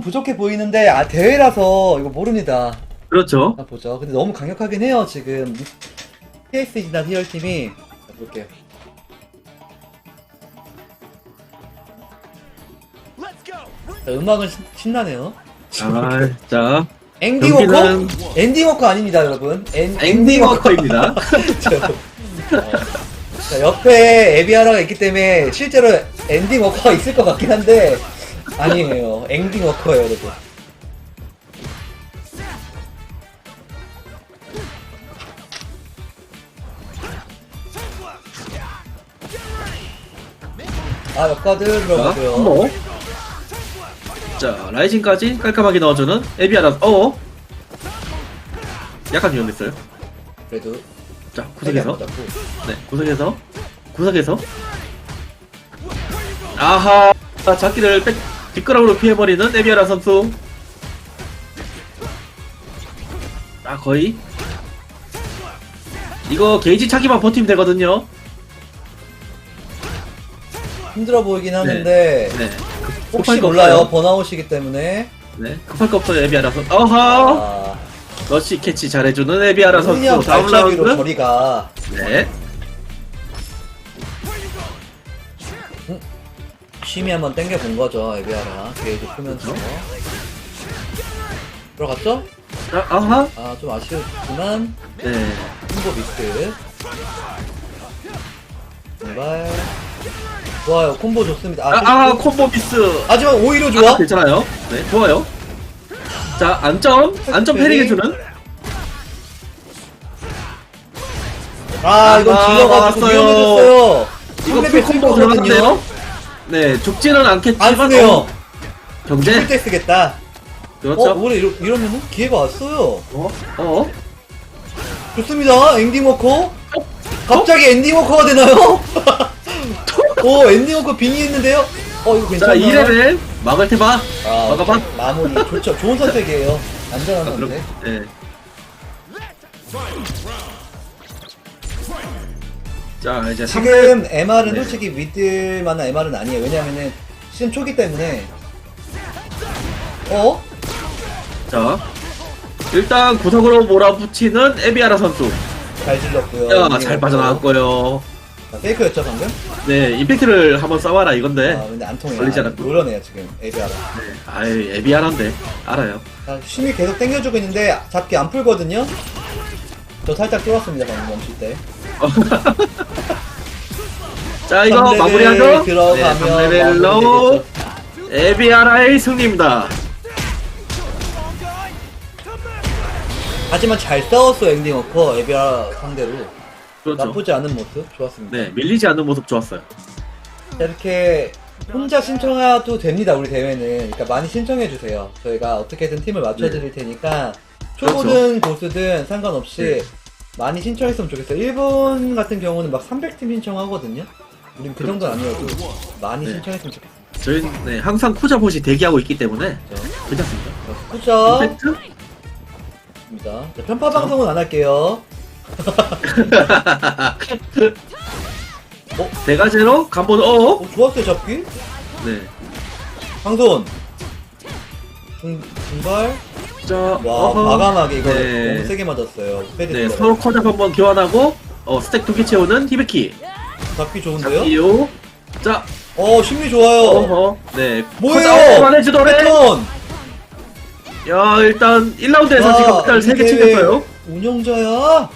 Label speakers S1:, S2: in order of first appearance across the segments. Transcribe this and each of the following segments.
S1: 조금 부족해 보이는데 아 대회라서 이거 모릅니다.
S2: 그렇죠.
S1: 자, 보죠. 근데 너무 강력하긴 해요 지금 PS 지난 히얼 팀이 자, 볼게요. 자, 음악은 신- 신나네요.
S2: 아, 자,
S1: 엔딩 워커?
S2: 경기는
S1: 엔딩 워커 아닙니다 여러분. 엔,
S2: 엔딩 워커입니다.
S1: 자, 옆에 에비아라가 있기 때문에 실제로 엔딩 워커가 있을 것 같긴 한데 아니에요. 엔딩 워커예요, 여러분. 아, 역가드
S2: 자,
S1: 들어가고요.
S2: 콤보. 자, 라이징까지 깔끔하게 넣어주는 에비아라, 어 약간 위험했어요.
S1: 그래도
S2: 자, 구석에서. 네, 구석에서. 구석에서. 아하, 잡기를 백, 뒷거락으로 피해버리는 에비아라 선수. 아, 거의. 이거 게이지 차기만 버티면 되거든요.
S1: 힘들어 보이긴 하는데
S2: 네.
S1: 혹시
S2: 급할 거
S1: 몰라요.
S2: 없어요.
S1: 번아웃이기 때문에
S2: 네, 급할 거 없어요, 에비아라 선수. 어하!
S1: 아,
S2: 러시 캐치 잘해주는 에비아라 선수. 다음 라운드.
S1: 저리가
S2: 네.
S1: 심히 한번 땡겨본 거죠, 에비아라. 게이지 풀면서. 들어갔죠?
S2: 아, 아하.
S1: 아, 좀 아쉬웠지만,
S2: 네.
S1: 콤보 미스. 정말. 좋아요, 콤보 좋습니다.
S2: 아,
S1: 아,
S2: 아, 콤보 미스.
S1: 하지만 오히려 좋아?
S2: 아, 괜찮아요. 네, 좋아요. 자, 안점, 안점 패링 해주는.
S1: 아, 이건
S2: 아,
S1: 질러가지고
S2: 나왔어요.
S1: 위험해졌어요.
S2: 이거 풀 콤보. 들어갔네요. 네, 죽지는 않겠지만.
S1: 안 쓰네요.
S2: 어, 경제.
S1: 쓸때 쓰겠다.
S2: 그렇죠.
S1: 어, 올해 이러, 이러면은 기회가 왔어요.
S2: 어, 어.
S1: 좋습니다. 엔딩 워커. 갑자기 엔딩 워커가 되나요? 오, 엔딩 워커 빙의했는데요? 어, 이거
S2: 자,
S1: 괜찮나요?
S2: 2레벨. 막을 테봐.
S1: 아,
S2: 막아봐.
S1: 오케이. 마무리. 좋죠. 좋은 선택이에요. 안전한
S2: 아, 그럼,
S1: 선택.
S2: 네. 자, 이제
S1: 지금 MR은
S2: 네.
S1: 솔직히 믿을 만한 MR은 아니에요. 왜냐면은 시즌 초기 때문에. 어?
S2: 자. 일단 구석으로 몰아붙이는 에비아라 선수.
S1: 잘 질렀고요.
S2: 야, 잘
S1: 워커.
S2: 빠져나왔고요.
S1: 아, 페이크였죠, 방금?
S2: 네, 임팩트를 한번 써봐라 이건데.
S1: 아, 근데 안 통해요.
S2: 걸리지
S1: 아,
S2: 않았고.
S1: 노련해요, 지금. 에비아라.
S2: 네. 아이, 에비아란데. 알아요.
S1: 아, 심이 계속 당겨주고 있는데 잡기 안 풀거든요? 저 살짝 쫄았습니다, 방금 멈출 때.
S2: 자, 이거
S1: 3레벨
S2: 마무리하죠?
S1: 들어가면
S2: 네, 3레벨로
S1: 마무리되겠죠.
S2: 에비아라의 승리입니다.
S1: 하지만 잘 싸웠어, 엔딩 워커. 에비아 상대로.
S2: 그렇죠.
S1: 나쁘지 않은 모습. 좋았습니다.
S2: 네, 밀리지 않는 모습 좋았어요.
S1: 자, 이렇게 혼자 신청해도 됩니다, 우리 대회는. 그러니까 많이 신청해 주세요. 저희가 어떻게든 팀을 맞춰 드릴 테니까, 초보든 고수든 상관없이
S2: 네.
S1: 많이 신청했으면 좋겠어요. 일본 같은 경우는 막 300팀 신청하거든요? 우린 그 정도는 아니어도 많이
S2: 네.
S1: 신청했으면 좋겠어요.
S2: 저희는 네, 항상 쿠자봇이 대기하고 있기 때문에
S1: 그렇죠?
S2: 괜찮습니다. 임팩트?
S1: 입니다. 자, 편파 방송은 안 할게요.
S2: 대가제로 간본 어?
S1: 어, 좋았어요, 잡기.
S2: 네.
S1: 중, 중발.
S2: 자,
S1: 와,
S2: 어허.
S1: 과감하게 이거
S2: 네.
S1: 너무 세게 맞았어요. 패드
S2: 네. 서로 커잡 한번 교환하고 어, 스택 두 개 채우는 히베키.
S1: 잡기 좋은데요?
S2: 잡기요. 자,
S1: 어, 심리 좋아요.
S2: 어허. 네.
S1: 뭐예요?
S2: 만 해 주더래.
S1: 패턴.
S2: 야, 일단 1라운드에서 지금 일단 3개 챙겼어요.
S1: 운영자야.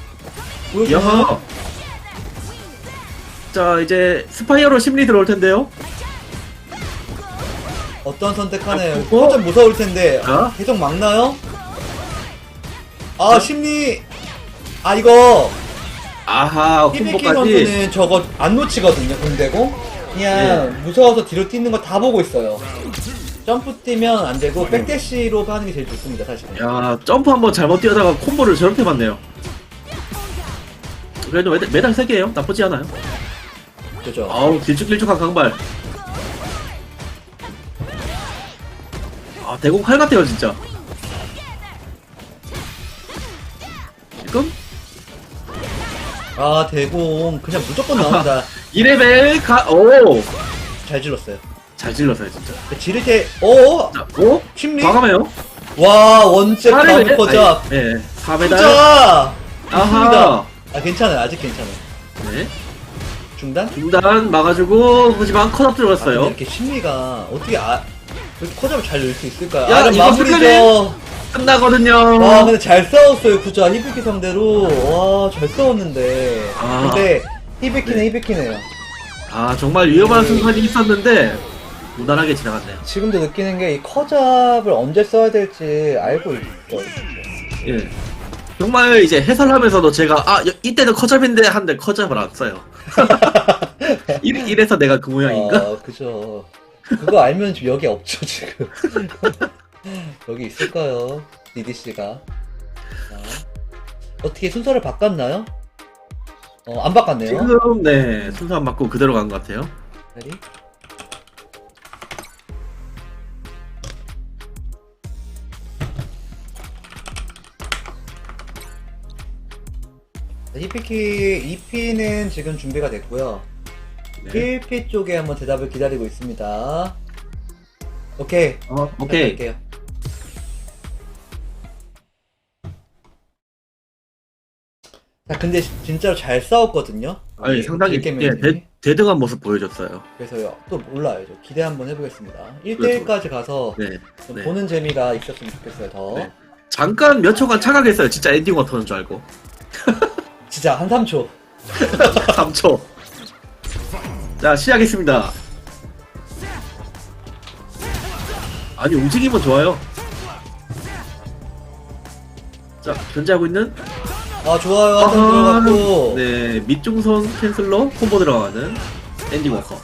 S1: 보여주나?
S2: 야. 자, 이제 스파이어로 심리 들어올 텐데요.
S1: 어떤 선택하나요?
S2: 아, 그거?
S1: 살짝 무서울 텐데
S2: 어?
S1: 계속 막나요? 아 심리 아 이거
S2: 아하,
S1: 히비키
S2: 콤보까지.
S1: 선수는 저거 안 놓치거든요 공대고 그냥 무서워서 뒤로 뛰는 거 다 보고 있어요 점프 뛰면 안 되고 백대시로 하는 게 제일 좋습니다 사실
S2: 야, 점프 한번 잘못 뛰어다가 콤보를 저렇게 맞네요. 그래도 메달, 메달 3개예요. 나쁘지 않아요.
S1: 그죠
S2: 아우, 길쭉길쭉한 강발. 아, 대공 칼 같아요, 진짜. 지금
S1: 아 대공 그냥 무조건 나온다
S2: 2레벨 가, 오!
S1: 잘 질렀어요
S2: 잘 질렀어요 진짜.
S1: 지를 때, 어?
S2: 자, 오?
S1: 심리?
S2: 과감해요.
S1: 와, 원제 다음 거자.
S2: 예, 네, 4배달.
S1: 후자!
S2: 아하.
S1: 아, 괜찮아요. 아직 괜찮아요.
S2: 네.
S1: 중단?
S2: 중단 막아주고 하지만 컷업
S1: 아, 근데
S2: 들어갔어요.
S1: 이렇게 심리가 어떻게 아, 이렇게 커잡을 잘 넣을 수 있을까요?
S2: 야,
S1: 아,
S2: 이거
S1: 마무리죠.
S2: 끝나거든요.
S1: 와, 근데 잘 싸웠어요, 구자. 히비키 상대로. 와, 잘 싸웠는데.
S2: 아.
S1: 근데, 히비키는
S2: 네.
S1: 히비키네요.
S2: 아 정말 위험한
S1: 네.
S2: 순간이 있었는데 무난하게 지나갔네요.
S1: 지금도 느끼는 게 이 커잡을 언제 써야 될지 알고 있어요.
S2: 예. 정말 이제 해설하면서도 제가 아 여- 이때는 커잡인데 한데 커잡을 안 써요. 이- 이래서 내가 그 모양인가?
S1: 아, 그죠. 그거 알면 지금 여기 없죠, 지금. 여기 있을까요? DDC가. 어떻게 순서를 바꿨나요? 어, 안 바꿨네요.
S2: 지금 네 순서 안 맞고 그대로 간 것 같아요.
S1: 레디? EP키, EP는 지금 준비가 됐고요.
S2: 네.
S1: 1P 쪽에 한번 대답을 기다리고 있습니다. 오케이.
S2: 어, 오케이.
S1: 할게요. 자, 근데 진짜로 잘 싸웠거든요.
S2: 아니 상당히 예. 대, 대등한 모습 보여줬어요.
S1: 그래서요. 또 몰라요. 저 기대 한번 해보겠습니다. 1대1까지 가서
S2: 네.
S1: 좀
S2: 네.
S1: 보는 재미가 있었으면 좋겠어요, 더.
S2: 네. 잠깐 몇 초간 착각했어요. 진짜 엔딩 워터는 줄 알고.
S1: 진짜 한 3초.
S2: 3초. 자 시작했습니다. 아니 움직임은 좋아요. 자 견제하고 있는
S1: 아, 좋아요. 한번 들어갔고.
S2: 네 밑중선 캔슬러 콤보 들어가는 엔딩 워커.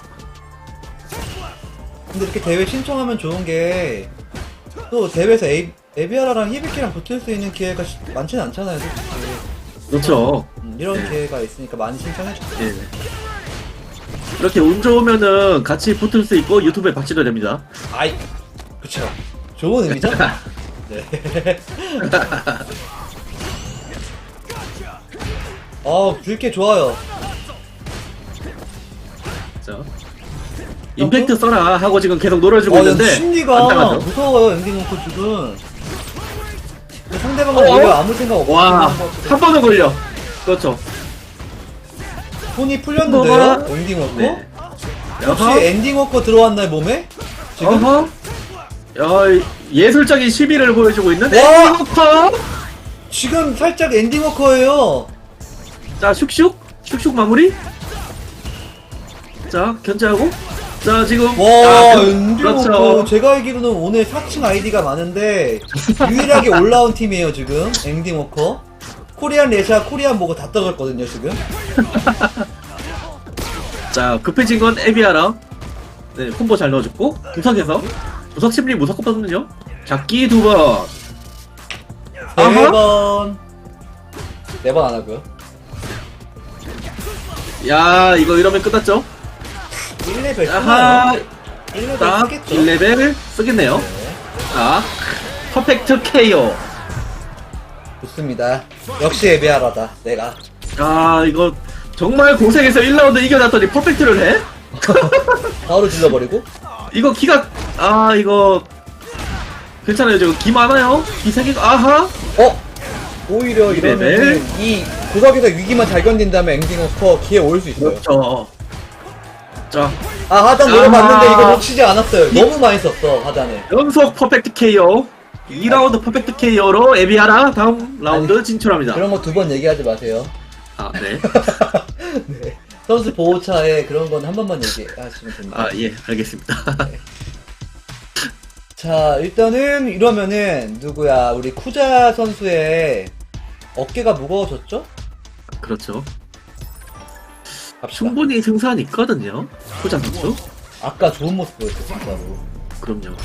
S1: 근데 이렇게 대회 신청하면 좋은 게, 또 대회에서 에, 에비아라랑 히비키랑 붙을 수 있는 기회가 시- 많지는 않잖아요, 솔직히.
S2: 그렇죠.
S1: 음, 이런
S2: 네.
S1: 기회가 있으니까 많이 신청해 주세요.
S2: 예. 이렇게 운 좋으면은 같이 붙을 수 있고 유튜브에 박치도 됩니다.
S1: 아이, 그쵸. 좋은 의미죠? 네. 어, 붉게 좋아요.
S2: 자. 임팩트 써라 하고 지금 계속 놀아주고
S1: 어,
S2: 있는데 안
S1: 심리가
S2: 당하죠.
S1: 무서워요, 엔딩 놓고 지금. 상대방은
S2: 어?
S1: 오히려 아무 생각 없이
S2: 와,
S1: 하는 것 같은데.
S2: 한 번은 걸려. 그렇죠.
S1: 손이 풀렸는데요?
S2: 뭐가?
S1: 엔딩 워커?
S2: 네.
S1: 혹시
S2: 야하,
S1: 엔딩 워커 들어왔나요, 몸에? 지금?
S2: 어허. 야, 예술적인 시비를 보여주고 있는
S1: 와!
S2: 엔딩워커.
S1: 지금 살짝 엔딩 워커예요.
S2: 자, 슉슉, 슉슉 마무리. 자, 견제하고. 자, 지금.
S1: 와,
S2: 아, 그-
S1: 워커.
S2: 그렇죠.
S1: 제가 알기로는 오늘 4층 아이디가 많은데, 유일하게 올라온 팀이에요, 지금. 엔딩 워커. 코리안 레샤, 코리안 보고 다 떨어졌거든요, 지금.
S2: 자, 급해진 건 에비아라. 네, 콤보 잘 넣어줬고. 구석에서. 구석 심리 무섭거든요. 잡기 두 번.
S1: 네
S2: 아하.
S1: 번. 네 번 안 하고요.
S2: 야, 이거 이러면 끝났죠?
S1: 1레벨
S2: 아하.
S1: 쓰나요? 1레벨
S2: 딱
S1: 쓰겠죠?
S2: 1레벨 쓰겠네요.
S1: 네.
S2: 자, 퍼펙트 KO.
S1: 좋습니다. 역시 에비아라다, 내가.
S2: 아, 이거 정말 고생해서 1라운드 이겨놨더니 퍼펙트를 해?
S1: 바로 질러버리고.
S2: 이거 기가, 아, 이거. 괜찮아요. 저거 기 많아요? 기 생기고, 아하.
S1: 어? 오히려
S2: 이?
S1: 이러면 이 구석에서 위기만 잘 견딘다면 엔딩 워커 기회 올 수 있어요.
S2: 그렇죠. 자,
S1: 아 하단. 노려봤는데 이거 놓치지 않았어요. 너무 많이 썼어 하단에.
S2: 연속 퍼펙트 KO. 2라운드 퍼펙트 KO로 에비아라 다음 라운드 진출합니다.
S1: 그런 거 두 번 얘기하지 마세요.
S2: 아, 네.
S1: 네. 선수 보호차에 그런 건 한 번만 얘기하시면 됩니다.
S2: 아, 예, 알겠습니다.
S1: 자 일단은 이러면은 누구야 우리 쿠자 선수의 어깨가 무거워졌죠?
S2: 그렇죠.
S1: 갑시다.
S2: 충분히 승산 있거든요. 후자 선수.
S1: 아까 좋은 모습 보였어 진짜로.
S2: 그럼요.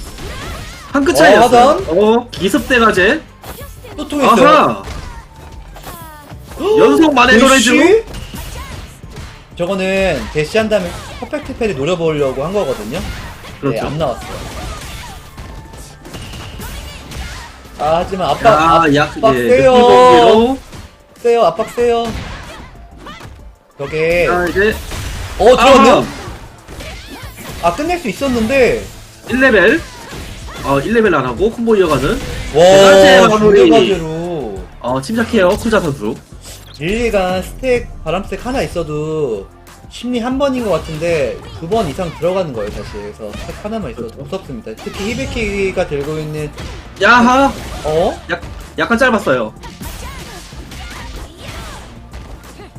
S2: 한 끗 차이였어요.
S1: 어, 하단?
S2: 어, 기습대가제.
S1: 또 통했어요.
S2: 아하. 연속 만회.
S1: 대시? 저거는 대시한 다음에 퍼펙트 패를 노려보려고 한 거거든요. 네,
S2: 그렇죠.
S1: 안 나왔어요. 아, 하지만 압박,
S2: 아, 약,
S1: 압박
S2: 예,
S1: 세요. 세요, 압박 세요. 저게,
S2: 자, 이제.
S1: 어, 들어왔네요?
S2: 아,
S1: 아 끝낼 수 있었는데
S2: 1레벨. 어, 1레벨 안 하고 콤보 이어가는.
S1: 와
S2: 대단지 마무리.
S1: 중대가제로
S2: 어, 침착해요. 쿠자 선수.
S1: 릴리가 스택 바람 스택 하나 있어도 심리 한 번인 것 같은데 두 번 이상 들어가는 거예요 사실 그래서 스택 하나만 있어도
S2: 그렇죠.
S1: 무섭습니다 특히 히베키가 들고 있는
S2: 야하.
S1: 어?
S2: 약, 약간 짧았어요.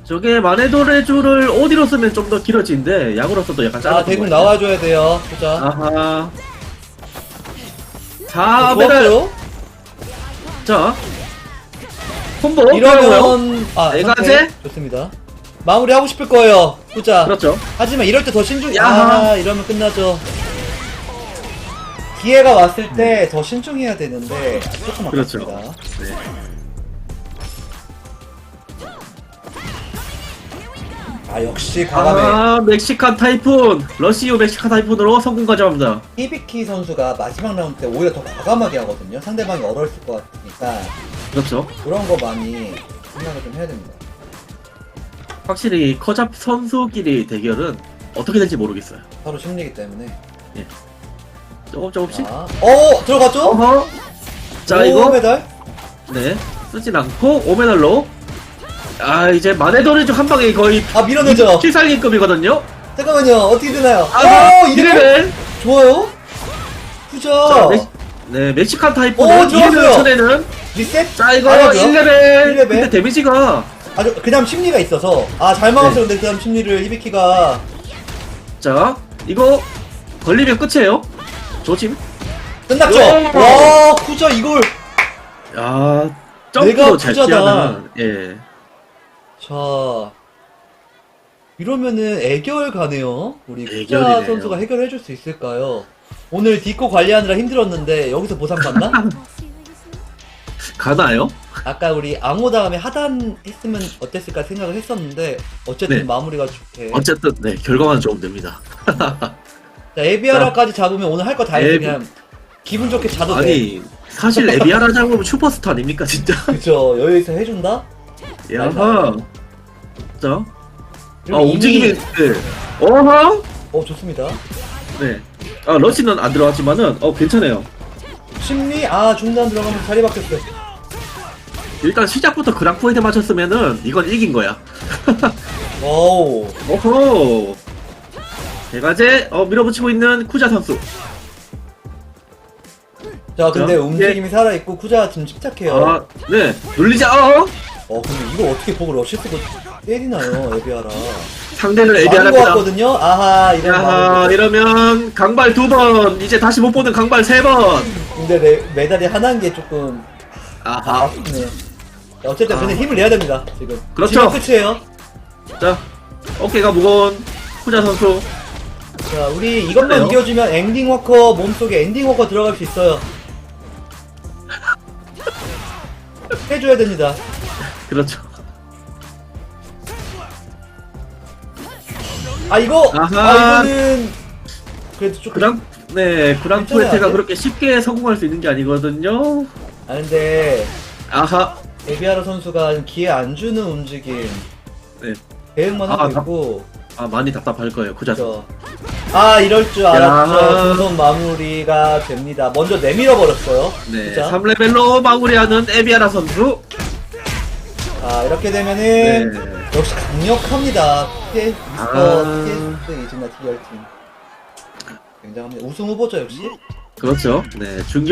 S2: 저게 마네도레주를 어디로 쓰면 좀 더 길어지는데 약으로 써도 약간 짧았던
S1: 아 대군. 나와줘야 돼요 보자
S2: 아하.
S1: 어,
S2: 자, 메달.
S1: 좋았어요
S2: 자. 콤보.
S1: 이러면 아
S2: 내가제?
S1: 선택. 좋습니다 마무리 하고 싶을 거예요 보자
S2: 그렇죠.
S1: 하지만 이럴 때 더 신중
S2: 야하.
S1: 아 이러면 끝나죠 기회가 왔을 때 더 신중해야 되는데 조금
S2: 그렇죠.
S1: 아깝습니다
S2: 네.
S1: 아 역시 과감해
S2: 아, 멕시칸 타이푼. 러시오 멕시칸 타이푼으로 성공 가져갑니다.
S1: 히비키 선수가 마지막 라운드 때 오히려 더 과감하게 하거든요. 상대방이 얼어있을 것 같으니까
S2: 그렇죠.
S1: 그런 거 많이 생각을 좀 해야 됩니다.
S2: 확실히 커잡 선수끼리 대결은 어떻게 될지 모르겠어요.
S1: 바로 심리기 때문에.
S2: 조금 조금씩.
S1: 자, 어 들어갔죠?
S2: 어허. 자,
S1: 오,
S2: 이거
S1: 메달.
S2: 네 쓰진 않고 5메달로. 아 이제 마네도레주 한 방에 거의
S1: 아 밀어내죠.
S2: 필살기급이거든요.
S1: 잠깐만요. 어떻게 되나요?
S2: 아,
S1: 오 이래
S2: 이레벨.
S1: 좋아요.
S2: 자. 멕, 네 멕시칸
S1: 오,
S2: 타이푼은
S1: 좋았어요.
S2: 2레벨 전에는
S1: 리셋.
S2: 자 이거
S1: 알아죠?
S2: 1레벨.
S1: 일레벨.
S2: 근데 데미지가
S1: 아주 그다음 심리가 있어서 아 잘 막았어요. 근데 그다음 심리를 히비키가
S2: 자 이거 걸리면 끝이에요. 조심.
S1: 끝났죠.
S2: 오.
S1: 와 후자 이걸.
S2: 야 점프도 잘
S1: 부자다.
S2: 예.
S1: 자 이러면은 애결 가네요. 우리
S2: 애결이네요.
S1: 선수가 해결해 줄 수 있을까요? 오늘 디코 관리하느라 힘들었는데 여기서 보상 받나?
S2: 가나요?
S1: 아까 우리 앙호 다음에 하단 했으면 어땠을까 생각을 했었는데 어쨌든
S2: 네.
S1: 마무리가 좋게.
S2: 어쨌든 네 결과만 좋으면 됩니다.
S1: 자 에비아라까지 잡으면 오늘 할 거다 했어
S2: 에비-
S1: 그냥 기분 좋게 자도 돼.
S2: 아니 사실 에비아라 잡으면 슈퍼스타 아닙니까 진짜?
S1: 그쵸 여유 있어 해준다.
S2: 야하. 자, 아
S1: 이미-
S2: 움직임이 네. 어허.
S1: 어 좋습니다.
S2: 네. 아 러시는 안 들어갔지만은 어 괜찮아요.
S1: 심리 아 중단 들어가면 자리 바뀌었어요.
S2: 일단 시작부터 그랑포에드 맞췄으면은 이건 이긴 거야.
S1: 와우.
S2: 어허. 대가제 어 밀어붙이고 있는 쿠자 선수.
S1: 자 근데
S2: 자,
S1: 움직임이 살아 있고 쿠자가 지금 침착해요.
S2: 아, 네. 눌리자. 어.
S1: 어 근데 이걸 어떻게 보고 러시 쓰고 때리나요 에비아라
S2: 상대는 에비아라입니다.
S1: 같거든요 아하 이런 마음으로.
S2: 이러면 강발 두 번, 이제 다시 못 보는 강발 세 번.
S1: 근데 메, 메달이 하나인 게 조금
S2: 아하.
S1: 아쉽네 자, 어쨌든
S2: 아.
S1: 근데 힘을 내야 됩니다 지금
S2: 그렇죠.
S1: 지금 끝이에요
S2: 자, 어깨가 무거운 후자 선수.
S1: 자 우리 이것만
S2: 그래요?
S1: 이겨주면 엔딩 워커 몸속에 엔딩 워커 들어갈 수 있어요 해줘야 됩니다
S2: 그렇죠.
S1: 아 이거
S2: 아하.
S1: 아 이거는 그래도 조금
S2: 그랑 네,
S1: 괜찮아요.
S2: 그렇게 쉽게 성공할 수 있는 게 아니거든요.
S1: 아 근데
S2: 아하.
S1: 에비아라 선수가 기회 안 주는 움직임
S2: 네.
S1: 대응만
S2: 아,
S1: 하고
S2: 나-
S1: 있고
S2: 아, 많이 답답할 거예요, 선수.
S1: 그렇죠. 아 이럴 줄 알았죠
S2: 야.
S1: 두손 마무리가 됩니다 먼저 내밀어 버렸어요
S2: 네,
S1: 자
S2: 3레벨로 마무리하는 에비아라 선수.
S1: 아 이렇게 되면은
S2: 네.
S1: 역시 강력합니다
S2: 아.
S1: 미스터 PS 이즈나 TR팀 굉장합니다 우승 후보죠 역시
S2: 그렇죠. 네, 중교